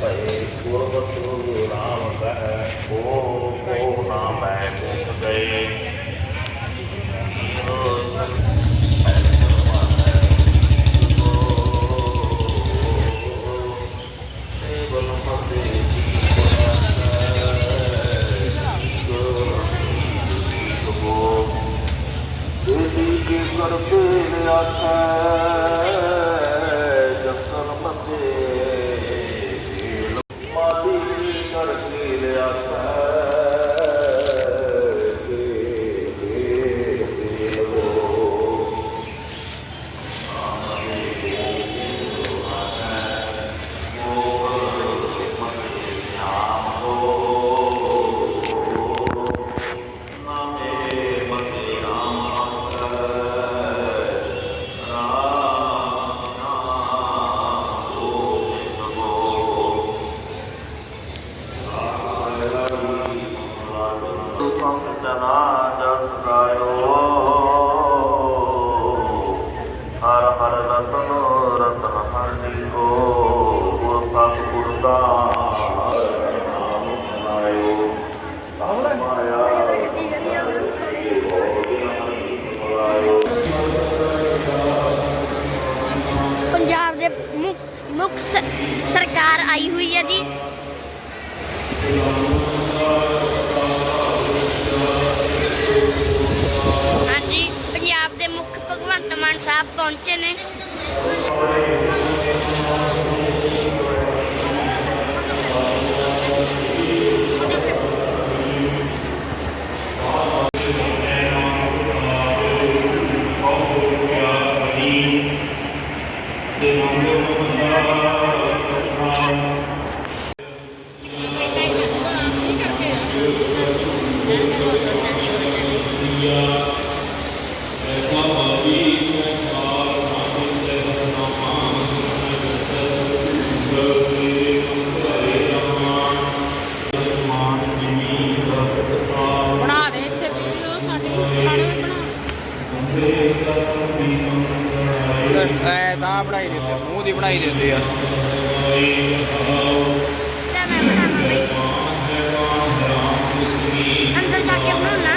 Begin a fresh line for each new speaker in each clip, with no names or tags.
ਭਏ ਗੁਰਬਤੁ ਰਾਮ ਕਹੈ ਕੋ ਕੋ ਨਾ ਮੈਂ ਮੁਖ ਗਏ
ਪੰਜਾਬ ਦੇ ਮੁੱਖ ਸਰਕਾਰ ਆਈ ਹੋਈ ਹੈ ਜੀ। ਮਾਨ ਸਾਹਿਬ
ਐ ਤਾਂ ਬਣਾਈ ਦਿੰਦੇ ਆ, ਮੂੰਹ ਦੀ ਬਣਾਈ ਦਿੰਦੇ ਆ।
ਲੈ ਮੈਂ ਬਣਾਵਾਂ ਬਈ। ਅੰਦਰ ਜਾ ਕੇ ਬਣਾਉਣਾ।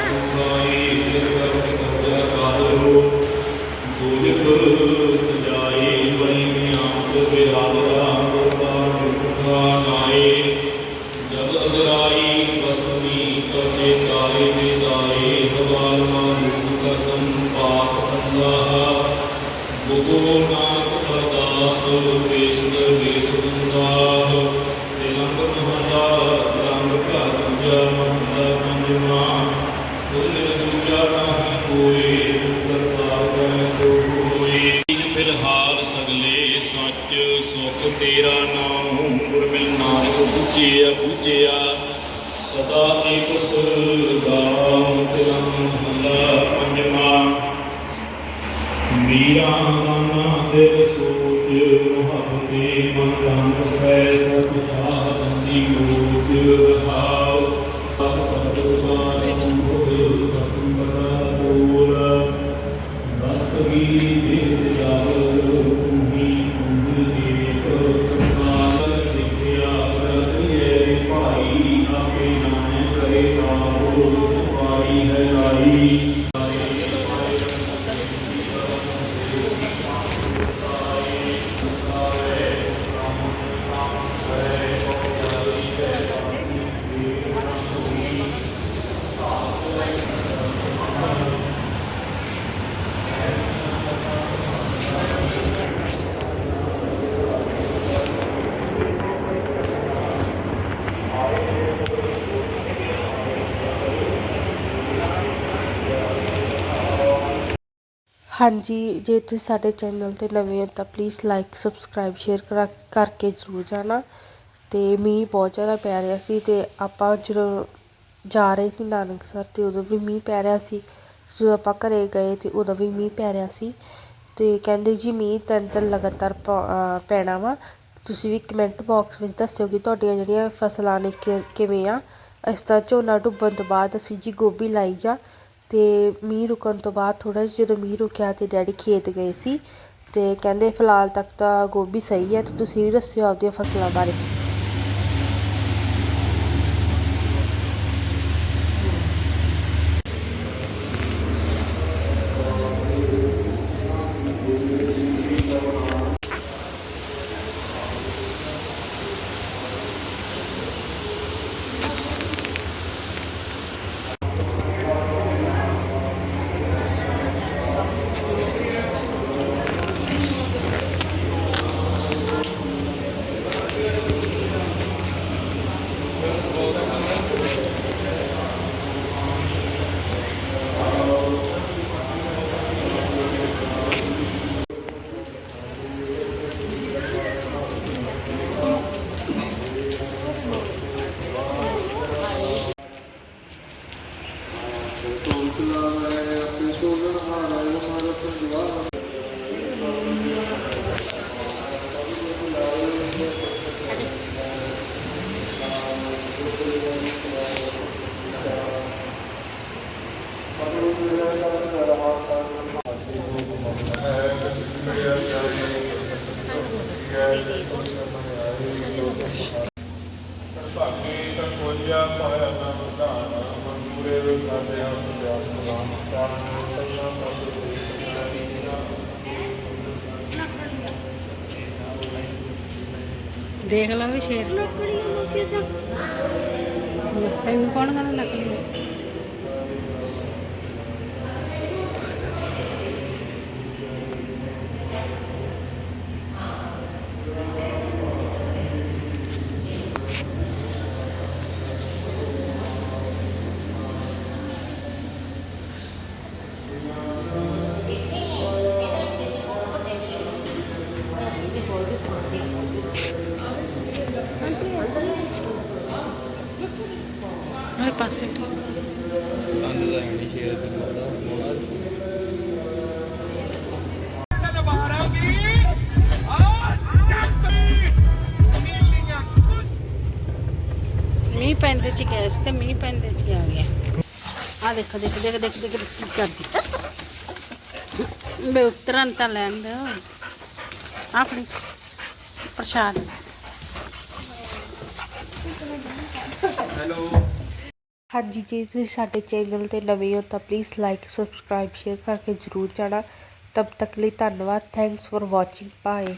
ਪਾਪ ਅੰਦਾ ਬੁਗੋ ਨਾਨਕ ਅਰਦਾਸ ਪੇਸ਼ ਨਿਰਦੇਸ਼ ਬੰਦਾ ਤਿਲੰਗ ਮਹਲਾ ਰੰਗ ਘਰ ਦੂਜਾ ਮਹਲਾ ਪੰਜਵਾ ਬੋਲੇ ਦੂਜਾ ਨਾਹੀ ਕੋਏ ਕਰਤਾ ਕੈ ਸੋ ਕੋਏ ਫਿਲਹਾਲ ਸਗਲੇ ਸੱਚ ਸੁਖ ਤੇਰਾ ਨਾਮ ਗੁਰ ਮਿਲ ਨਾਨਕ ਬੁਝਿਆ ਬੁਝਿਆ ਮੀਰਾ ਗਾਨਾ ਦਿਲ ਸੋਚ ਮੁਹੱਬਤੇ ਮਨ ਰੰਗ ਸੈ ਸਤ ਸ਼ਾਹ ਬੰਦੀ ਮੋਜ
ਹਾਂਜੀ, ਜੇ ਤੁਸੀਂ ਸਾਡੇ ਚੈਨਲ ਤੇ ਨਵੇਂ ਹੋ ਤਾਂ ਪਲੀਜ਼ ਲਾਈਕ ਸਬਸਕ੍ਰਾਈਬ ਸ਼ੇਅਰ ਕਰਾ ਕਰਕੇ ਜ਼ਰੂਰ ਜਾਣਾ ਤੇ ਮੀਂਹ ਬਹੁਤ ਜ਼ਿਆਦਾ ਪੈ ਰਿਹਾ ਸੀ ਤੇ ਆਪਾਂ ਜਦੋਂ ਜਾ ਰਹੇ ਸੀ ਨਾਨਕਸਰ ਅਤੇ ਉਦੋਂ ਵੀ ਮੀਂਹ ਪੈ ਰਿਹਾ ਸੀ। ਜਦੋਂ ਆਪਾਂ ਘਰ ਗਏ ਤੇ ਉਦੋਂ ਵੀ ਮੀਂਹ ਪੈ ਰਿਹਾ ਸੀ ਅਤੇ ਕਹਿੰਦੇ ਜੀ ਮੀਂਹ ਤਿੰਨ ਤਿੰਨ ਲਗਾਤਾਰ ਪ- ਪੈਣਾ ਵਾ। ਤੁਸੀਂ ਵੀ ਕਮੈਂਟ ਬਾਕਸ ਵਿੱਚ ਦੱਸਿਓ ਕਿ ਤੁਹਾਡੀਆਂ ਜਿਹੜੀਆਂ ਫਸਲਾਂ ਨੇ ਕਿ- ਕਿਵੇਂ ਆ। ਇਸ ਤਰ੍ਹਾਂ ਝੋਨਾ ਡੁੱਬਣ ਤੋਂ ਬਾਅਦ ਅਸੀਂ ਜੀ ਗੋਭੀ ਲਾਈ ਆ ਅਤੇ ਮੀਂਹ ਰੁਕਣ ਤੋਂ ਬਾਅਦ ਥੋੜ੍ਹਾ ਜਿਹਾ ਜਦੋਂ ਮੀਂਹ ਰੁਕਿਆ ਤੇ ਡੈਡੀ ਖੇਤ ਗਏ ਸੀ ਅਤੇ ਕਹਿੰਦੇ ਫਿਲਹਾਲ ਤੱਕ ਤਾਂ ਗੋਭੀ ਸਹੀ ਹੈ ਅਤੇ ਤੁਸੀਂ ਵੀ ਦੱਸਿਓ ਆਪਦੀਆਂ ਫਸਲਾਂ ਬਾਰੇ।
ਦੇਖ ਲਾ ਵੀ ਸ਼ੇਰ। ਤੈਨੂੰ ਕੌਣ ਕਹਿੰਦਾ ਨਕਲੀ ਪਾਸੇ
ਅੰਦ ਦਾ ਨਹੀਂ ਸ਼ੇਰ ਤੇ। ਲੱਗਦਾ
ਮੀਂਹ ਪੈਂਦੇ ਚ ਗੈਸ ਤੇ ਮੀਂਹ ਪੈਂਦੇ ਚ ਹੀ ਆ ਗਿਆ। ਆ ਦੇਖੋ, ਦੇਖ ਦੇਖ ਦੇਖ ਦੇਖ, ਕੀ ਕਰਦੀ। ਬੇ, ਉਤਰਨ ਤਾਂ ਲੈਣ ਦਿਓ। ਆਪਣੀ ਪ੍ਰਸ਼ਾਦ।
ਹਾਂਜੀ, ਜੇ ਤੁਸੀਂ ਸਾਡੇ ਚੈਨਲ ਤੇ ਨਵੇਂ ਹੋ ਤਾਂ ਪਲੀਜ਼ ਲਾਈਕ ਸਬਸਕ੍ਰਾਈਬ ਸ਼ੇਅਰ ਕਰਕੇ ਜਰੂਰ ਜਾਣਾ। ਤਬ ਤੱਕ ਲਈ ਧੰਨਵਾਦ। Thanks for watching bye